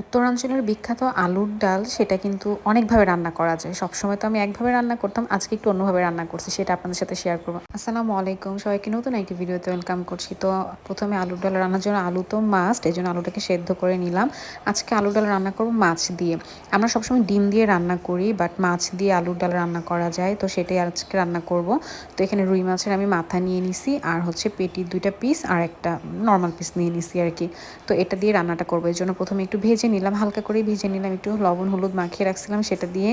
উত্তরাঞ্চলের বিখ্যাত আলুর ডাল, সেটা কিন্তু অনেকভাবে রান্না করা যায়। সবসময় তো আমি একভাবে রান্না করতাম, আজকে একটু অন্যভাবে রান্না করছি, সেটা আপনাদের সাথে শেয়ার করব। আসসালামু আলাইকুম, সবাইকে নতুন একটি ভিডিওতে ওয়েলকাম করছি। তো প্রথমে আলুর ডাল রান্নার জন্য আলু তো মাস্ট এই জন্য আলুটাকে সেদ্ধ করে নিলাম। আজকে আলুর ডাল রান্না করব মাছ দিয়ে। আমরা সবসময় ডিম দিয়ে রান্না করি বাট মাছ দিয়ে আলুর ডাল রান্না করা যায়, তো সেটাই আজকে রান্না করব। তো এখানে রুই মাছের আমি মাথা নিয়ে নিছি, আর হচ্ছে পেটির দুইটা পিস আর একটা নর্মাল পিস নিয়ে নিছি আর কি। তো এটা দিয়ে রান্নাটা করব। এর জন্য প্রথমে একটু ভেজে নিলাম হালকা করে ভিজে নিলাম একটু লবণ হলুদ মাখিয়ে রাখছিলাম সেটা দিয়ে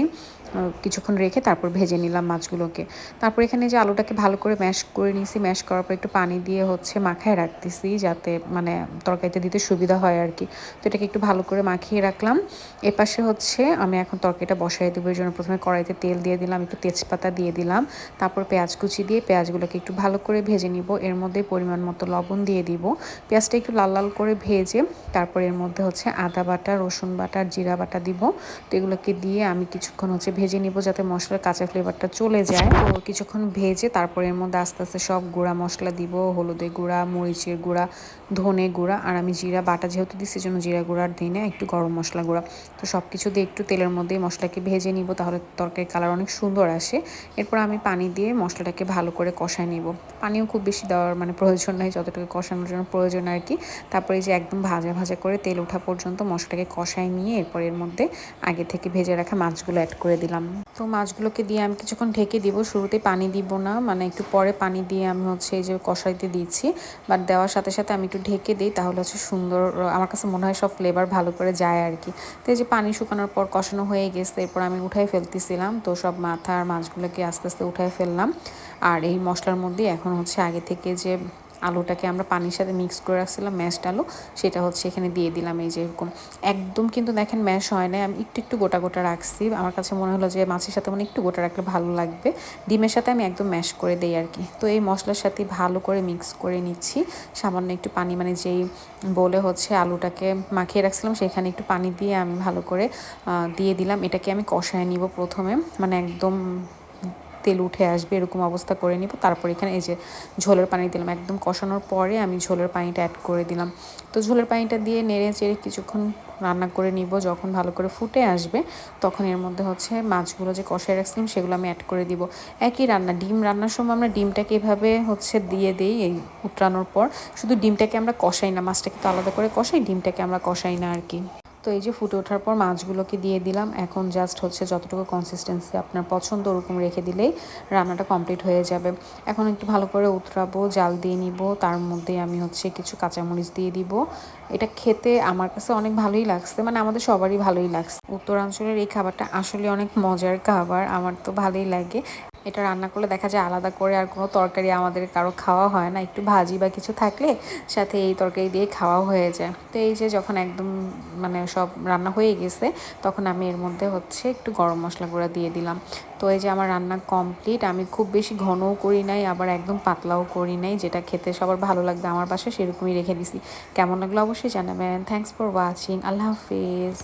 কিছুক্ষণ রেখে তারপর ভেজে নিলাম মাছগুলোকে। তারপর এখানে যে আলুটাকে ভালো করে ম্যাশ করে নিয়েছি ম্যাশ করার পর একটু পানি দিয়ে হচ্ছে মাখায় রাখতেছি যাতে মানে তরকারিতে দিতে সুবিধা হয় আর কি। তো এটাকে একটু ভালো করে মাখিয়ে রাখলাম। এপাশে হচ্ছে আমি এখন তরকারিটা বসাই দেবো, এর জন্য প্রথমে কড়াইতে তেল দিয়ে দিলাম, একটু তেজপাতা দিয়ে দিলাম। তারপর পেঁয়াজ কুচি দিয়ে পেঁয়াজগুলোকে একটু ভালো করে ভেজে নিব। এর মধ্যে পরিমাণ মতো লবণ দিয়ে দিব। পেঁয়াজটা একটু লাল লাল করে ভেজে তারপর এর মধ্যে হচ্ছে আদা বাটা, রসুন বাটা, জিরা বাটা দিব। তো এগুলোকে দিয়ে আমি কিছুক্ষণ হচ্ছে ভেজে নিব যাতে মশলার কাঁচা ফ্লেভারটা চলে যায়। তো কিছুক্ষণ ভেজে তারপর এর মধ্যে আস্তে আস্তে সব গুঁড়া মশলা দিব, হলুদের গুঁড়া, মরিচের গুঁড়া, ধনে গুঁড়া আর আমি জিরা বাটা যেহেতু দিচ্ছি জন্য জিরা গুঁড়ার দিই না একটু গরম মশলা গুঁড়া। তো সব কিছু দিয়ে একটু তেলের মধ্যে মশলাকে ভেজে নিব তাহলে তরকারির কালার অনেক সুন্দর আসে। এরপর আমি পানি দিয়ে মশলাটাকে ভালো করে কষায় নিব। পানিও খুব বেশি দেওয়ার মানে প্রয়োজন নাই, যতটুকু কষানোর জন্য প্রয়োজন আর কি। তারপরে যে একদম ভাজা ভাজা করে তেল ওঠা পর্যন্ত মশলাটাকে কষায় নিয়ে এরপর এর মধ্যে আগে থেকে ভেজে রাখা মাছগুলো অ্যাড করে দিলাম। তো মাছগুলোকে দিয়ে আমি কিছুক্ষণ ঢেকে দিব শুরুতে পানি দিব না মানে একটু পরে পানি দিয়ে আমি হচ্ছে এই যে কষাইতে দিচ্ছি বাট দেওয়ার সাথে সাথে আমি একটু ঢেকে দিই, তাহলে হচ্ছে সুন্দর, আমার কাছে মনে হয় সব ফ্লেভার ভালো করে যায় আর কি তো এই যে পানি শুকানোর পর কষানো হয়ে গেছে, এরপর আমি উঠাই ফেলতেছিলাম। তো সব মাথা আর মাছগুলোকে আস্তে আস্তে উঠাই ফেললাম। আর এই মশলার মধ্যে এখন হচ্ছে আগে থেকে যে আলুটাকে আমরা পানির সাথে মিক্স করে রাখছিলাম, ম্যাশড আলু। সেটা হচ্ছে এখানে দিয়ে দিলাম এই যে এরকম। একদম কিন্তু দেখেন ম্যাশ হয় না আমি একটু একটু গোটা গোটা রাখছি। আমার কাছে মনে হলো যে মাছের সাথে মানে একটু গোটা রাখলে ভালো লাগবে। ডিমের সাথে আমি একদম ম্যাশ করে দিই আর কি। তো এই মশলার সাথে ভালো করে মিক্স করে নিচ্ছি। সামান্য একটু পানি মানে যেই বলে হচ্ছে আলুটাকে মাখিয়ে রাখছিলাম, সেখানে একটু পানি দিয়ে আমি ভালো করে দিয়ে দিলাম। এটাকে আমি কষায় নিব প্রথমে। মানে একদম তেল উঠে আসবে, এরকম অবস্থা করে নিব। তারপর এখানে এই যে ঝোলের পানি দিলাম। একদম কষানোর পরে আমি ঝোলের পানিটা অ্যাড করে দিলাম। তো ঝোলের পানিটা দিয়ে নেড়ে চেড়ে কিছুক্ষণ রান্না করে নিব। যখন ভালো করে ফুটে আসবে, তখন এর মধ্যে হচ্ছে মাছগুলো যে কষায় রাখছিলাম, সেগুলো আমি অ্যাড করে দিব। একই রান্না, ডিম রান্নার সময় আমরা ডিমটাকে এভাবে হচ্ছে দিয়ে দিই এই উতরানোর পর। শুধু ডিমটাকে আমরা কষাই না, মাছটাকে তো আলাদা করে কষাই, ডিমটাকে আমরা কষাই না আর কি। তো এই যে ফুটে ওঠার পর মাছগুলোকে দিয়ে দিলাম। এখন জাস্ট হচ্ছে যতটুকু কনসিস্টেন্সি আপনার পছন্দ ওরকম রেখে দিলেই রান্নাটা কমপ্লিট হয়ে যাবে। এখন একটু ভালো করে উতরাবো, জাল দিয়ে নিব, তার মধ্যে আমি হচ্ছে কিছু কাঁচামরিচ দিয়ে দিব। এটা খেতে আমার কাছে অনেক ভালোই লাগছে মানে আমাদের সবারই ভালোই লাগছে। উত্তরাঞ্চলের এই খাবারটা আসলে অনেক মজার খাবার, আমার তো ভালোই লাগে। এটা রান্না করলে দেখা যায় আলাদা করে আর কোনো তরকারি আমাদের কারও খাওয়া হয় না। একটু ভাজি বা কিছু থাকলে সাথে এই তরকারি দিয়ে খাওয়া হয়ে যায়। তো এই যে যখন একদম মানে সব রান্না হয়ে গেছে, তখন আমি এর মধ্যে হচ্ছে একটু গরম মশলা গুঁড়া দিয়ে দিলাম। তো এই যে আমার রান্না কমপ্লিট আমি খুব বেশি ঘনও করি নাই, আবার একদম পাতলাও করি নাই, যেটা খেতে সবার ভালো লাগবে আমার বাসায় সেরকমই রেখে দিছি। কেমন লাগল অবশ্যই জানাবেন। থ্যাংকস ফর ওয়াচিং আল্লাহ হাফিজ।